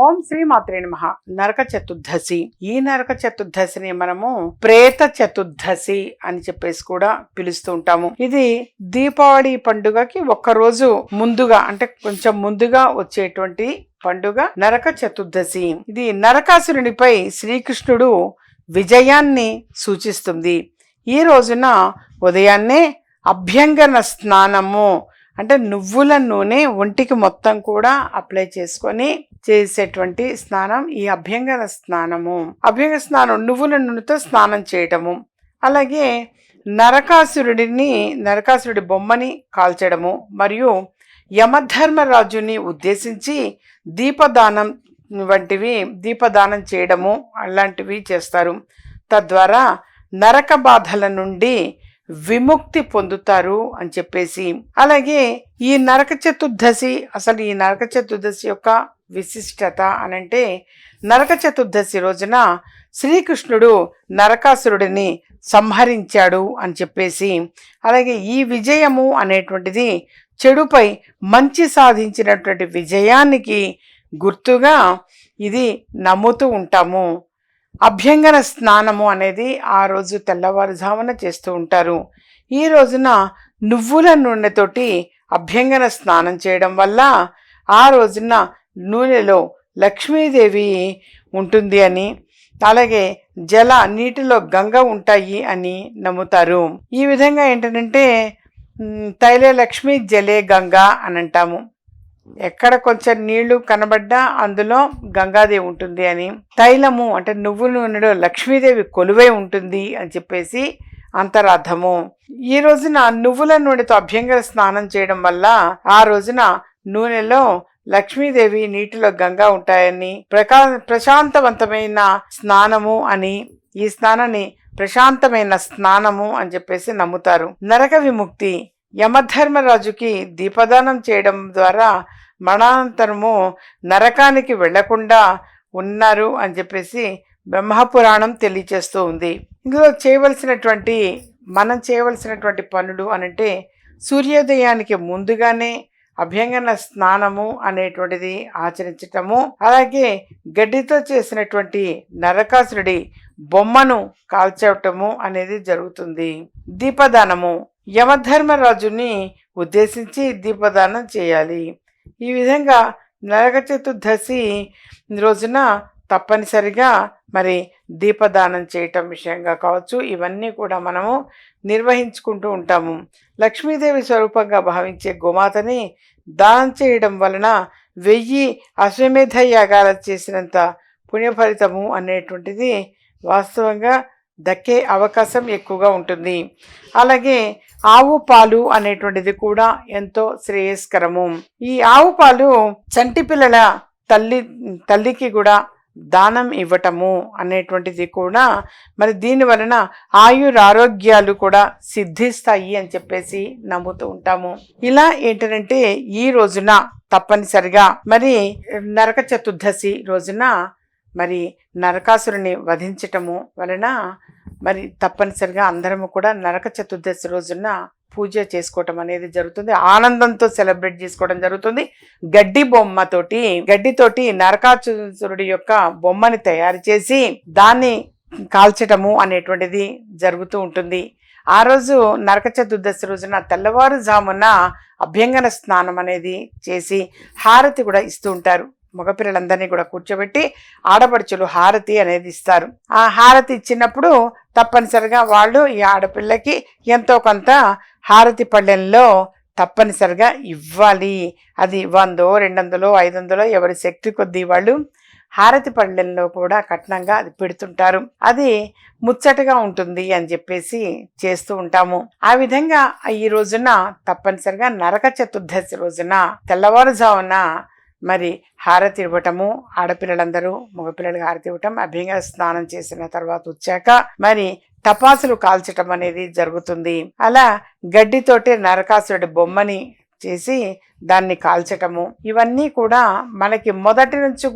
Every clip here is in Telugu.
ఓం శ్రీ మాత్రే నమ. నరక చతుర్దశి ఈ నరక చతుర్దశిని మనము ప్రేత చతుర్దశి అని చెప్పేసి కూడా పిలుస్తూ ఉంటాము. ఇది దీపావళి పండుగకి ఒక్కరోజు ముందుగా అంటే కొంచెం ముందుగా వచ్చేటువంటి పండుగ నరక చతుర్దశి ఇది నరకాసురునిపై శ్రీకృష్ణుడు విజయాన్ని సూచిస్తుంది. ఈ రోజున ఉదయాన్నే అభ్యంగన స్నానము అంటే నువ్వుల నూనె ఒంటికి మొత్తం కూడా అప్లై చేసుకొని చేసేటువంటి స్నానం ఈ అభ్యంగన స్నానము. అభ్యంగ స్నానం నువ్వుల నూనెతో స్నానం చేయటము. అలాగే నరకాసురుడిని నరకాసురుడి బొమ్మని కాల్చడము. మరియు యమధర్మరాజుని ఉద్దేశించి దీపదానం వంటివి దీపదానం చేయడము అలాంటివి చేస్తారు. తద్వారా నరక బాధల నుండి విముక్తి పొందుతారు అని చెప్పేసి. అలాగే ఈ నరక చతుర్దశి అసలు ఈ నరక చతుర్దశి యొక్క విశిష్టత అనంటే నరక చతుర్దశి రోజున శ్రీకృష్ణుడు నరకాసురుడిని సంహరించాడు అని చెప్పేసి అలాగే ఈ విజయము అనేటువంటిది చెడుపై మంచి సాధించినటువంటి విజయానికి గుర్తుగా ఇది నమ్ముతూ ఉంటాము. అభ్యంగన స్నానము అనేది ఆ రోజు తెల్లవారుజామున చేస్తూ ఉంటారు. ఈ రోజున నువ్వుల నూనెతోటి అభ్యంగన స్నానం చేయడం వల్ల ఆ రోజున నూనెలో లక్ష్మీదేవి ఉంటుంది అని అలాగే జల నీటిలో గంగ ఉంటాయి అని నమ్ముతారు. ఈ విధంగా ఏంటంటే తైలే లక్ష్మి జలే గంగ అని అంటాము. ఎక్కడ కొంచెం నీళ్ళు కనబడ్డా అందులో గంగాదేవి ఉంటుంది అని. తైలము అంటే నువ్వు నూనెలో లక్ష్మీదేవి కొలువై ఉంటుంది అని చెప్పేసి అంతరార్థము. ఈ రోజున నువ్వుల నూనెతో అభ్యంగర స్నానం చేయడం వల్ల ఆ రోజున నూనెలో లక్ష్మీదేవి నీటిలో గంగా ఉంటాయని ప్రకా ప్రశాంతవంతమైన స్నానము అని ఈ స్నానాన్ని ప్రశాంతమైన స్నానము అని చెప్పేసి నమ్ముతారు. నరక విముక్తి యమధర్మరాజుకి దీపదానం చేయడం ద్వారా మరణానంతరము నరకానికి వెళ్ళకుండా ఉన్నారు అని చెప్పేసి బ్రహ్మపురాణం తెలియచేస్తూ ఉంది. ఇందులో చేయవలసినటువంటి మనం చేయవలసినటువంటి పనులు అనంటే సూర్యోదయానికి ముందుగానే అభ్యంగన స్నానము అనేటువంటిది ఆచరించటము అలాగే గడ్డితో చేసినటువంటి నరకాసురుడి బొమ్మను కాల్చటము అనేది జరుగుతుంది. దీపదానము. యమధర్మరాజుని ఉద్దేశించి దీపదానం చేయాలి. ఈ విధంగా నరక చతుర్దశి రోజున తప్పనిసరిగా మరి దీపదానం చేయటం విషయంగా కావచ్చు ఇవన్నీ కూడా మనము నిర్వహించుకుంటూ ఉంటాము. లక్ష్మీదేవి స్వరూపంగా భావించే గోమాతని దానం చేయడం వలన వెయ్యి అశ్వమేధ యాగాలు చేసినంత పుణ్యఫలితము అనేటువంటిది వాస్తవంగా దక్కే అవకాశం ఎక్కువగా ఉంటుంది. అలాగే ఆవు పాలు అనేటువంటిది కూడా ఎంతో శ్రేయస్కరము. ఈ ఆవు పాలు చంటి పిల్లల తల్లి తల్లికి కూడా దానం ఇవ్వటము అనేటువంటిది కూడా మరి దీని వలన ఆయురారోగ్యాలు కూడా సిద్ధిస్తాయి అని చెప్పేసి నమ్ముతూ ఉంటాము. ఇలా ఏంటంటే ఈ రోజున తప్పనిసరిగా మరి నరక చతుర్దశి రోజున మరి నరకాసురుని వధించటము వలన మరి తప్పనిసరిగా అందరము కూడా నరక చతుర్దశి రోజున పూజ చేసుకోవటం అనేది జరుగుతుంది. ఆనందంతో సెలబ్రేట్ చేసుకోవడం జరుగుతుంది. గడ్డి బొమ్మతోటి గడ్డితోటి నరకాసురుడి యొక్క బొమ్మని తయారు చేసి దాన్ని కాల్చటము అనేటువంటిది జరుగుతూ ఉంటుంది. ఆ రోజు నరక చతుర్దశి రోజున తెల్లవారుజామున అభ్యంగన స్నానం అనేది చేసి హారతి కూడా ఇస్తూ ఉంటారు. మగపిల్లలందరినీ కూడా కూర్చోబెట్టి ఆడపడుచులు హారతి అనేది ఇస్తారు. ఆ హారతి ఇచ్చినప్పుడు తప్పనిసరిగా వాళ్ళు ఈ ఆడపిల్లకి ఎంతో కొంత హారతి పళ్ళెంలో తప్పనిసరిగా ఇవ్వాలి. అది వందో రెండు వందలో ఐదు వందలో ఎవరి శక్తి కొద్దీ వాళ్ళు హారతి పళ్ళెంలో కూడా కట్నంగా అది పెడుతుంటారు. అది ముచ్చటగా ఉంటుంది అని చెప్పేసి చేస్తూ ఉంటాము. ఆ విధంగా ఈ రోజున తప్పనిసరిగా నరక చతుర్దశి రోజున తెల్లవారుజామున మరి హారతి ఇవ్వటము ఆడపిల్లలందరూ మగపిల్లలకి హారతి ఇవ్వటం అభ్యంగా స్నానం చేసిన తర్వాత వచ్చాక మరి టపాసులు కాల్చటం అనేది జరుగుతుంది. అలా గడ్డితోటి నరకాసురుడి బొమ్మని చేసి దాన్ని కాల్చటము ఇవన్నీ కూడా మనకి మొదటి నుంచి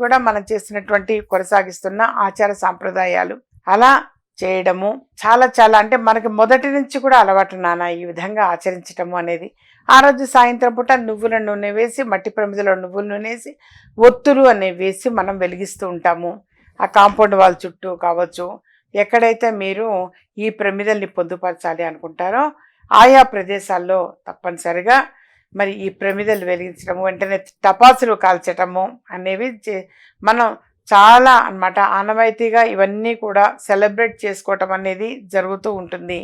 కూడా మనం చేసినటువంటి కొనసాగిస్తున్న ఆచార సాంప్రదాయాలు. అలా చేయడము చాలా చాలా అంటే మనకి మొదటి నుంచి కూడా అలవాటు నానా ఈ విధంగా ఆచరించటము అనేది. ఆ రోజు సాయంత్రం పూట నువ్వుల నూనె వేసి మట్టి ప్రమిదలో నువ్వుల నూనె వేసి ఒత్తులు అనేవి వేసి మనం వెలిగిస్తూ ఉంటాము. ఆ కాంపౌండ్ వాళ్ళ చుట్టూ కావచ్చు. ఎక్కడైతే మీరు ఈ ప్రమిదల్ని పొందుపరచాలి అనుకుంటారో ఆయా ప్రదేశాల్లో తప్పనిసరిగా మరి ఈ ప్రమిదలు వెలిగించడము వెంటనే టపాసులు కాల్చటము అనేవి చే- మనం చాలా అన్నమాట ఆనవాయితీగా ఇవన్నీ కూడా సెలబ్రేట్ చేసుకోవటం అనేది జరుగుతూ ఉంటుంది.